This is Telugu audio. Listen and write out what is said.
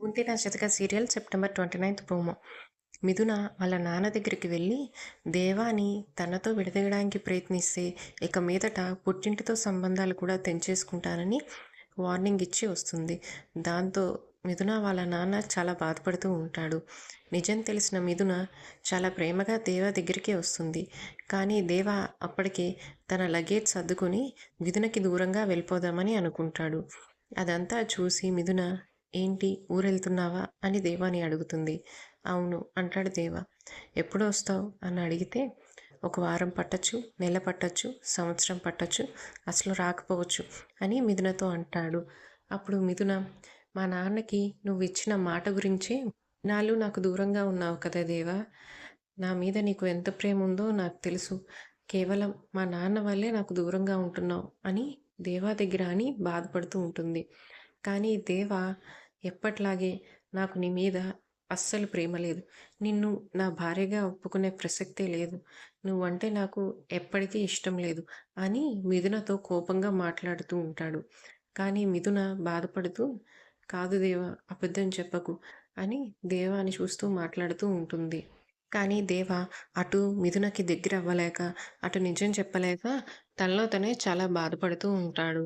ఉంటే నా శతక serial September twenty ninth promo. Mithuna వాళ్ళ నాన్న దగ్గరికి వెళ్ళి దేవాని తనతో విడదీయడానికి ప్రయత్నిస్తే ఇక మీదట పుట్టింటితో సంబంధాలు కూడా తెంచేసుకుంటానని వార్నింగ్ ఇచ్చి వస్తుంది. దాంతో మిథున వాళ్ళ నాన్న చాలా బాధపడుతూ ఉంటాడు. నిజం తెలిసిన మిథున చాలా ప్రేమగా దేవ దగ్గరికి వస్తుంది. కానీ దేవ అప్పటికే తన లగేజ్ సర్దుకొని మిథునకి దూరంగా వెళ్ళిపోదామని అనుకుంటాడు. అదంతా చూసి మిథున ఏంటి? ఊరెళ్తున్నావా? అని దేవాని అడుగుతుంది. అవును అంటాడు దేవ. ఎప్పుడు వస్తావు? అని అడిగితే ఒక వారం పట్టచ్చు నెల పట్టచ్చు సంవత్సరం పట్టచ్చు అసలు రాకపోవచ్చు అని మిథునతో అంటాడు. అప్పుడు మిథున మా నాన్నకి నువ్వు ఇచ్చిన మాట గురించే నాలు నాకు దూరంగా ఉన్నావు కదా దేవా. నా మీద నీకు ఎంత ప్రేమ ఉందో నాకు తెలుసు. కేవలం మా నాన్న వల్లే నాకు దూరంగా ఉంటున్నావు అని దేవా దగ్గర అని బాధపడుతూ ఉంటుంది. కానీ దేవా ఎప్పట్లాగే నాకు నీ మీద అస్సలు ప్రేమ లేదు. నిన్ను నా భార్యగా ఒప్పుకునే ప్రసక్తే లేదు. నువ్వంటే నాకు ఎప్పటికీ ఇష్టం లేదు అని మిథునతో కోపంగా మాట్లాడుతూ ఉంటాడు. కానీ మిథున బాధపడుతూ కాదు దేవ అబద్ధం చెప్పకు అని దేవాని చూస్తూ మాట్లాడుతూ ఉంటుంది. కానీ దేవ అటు మిథునకి దగ్గర అవ్వలేక అటు నిజం చెప్పలేక తనలో తనే చాలా బాధపడుతూ ఉంటాడు.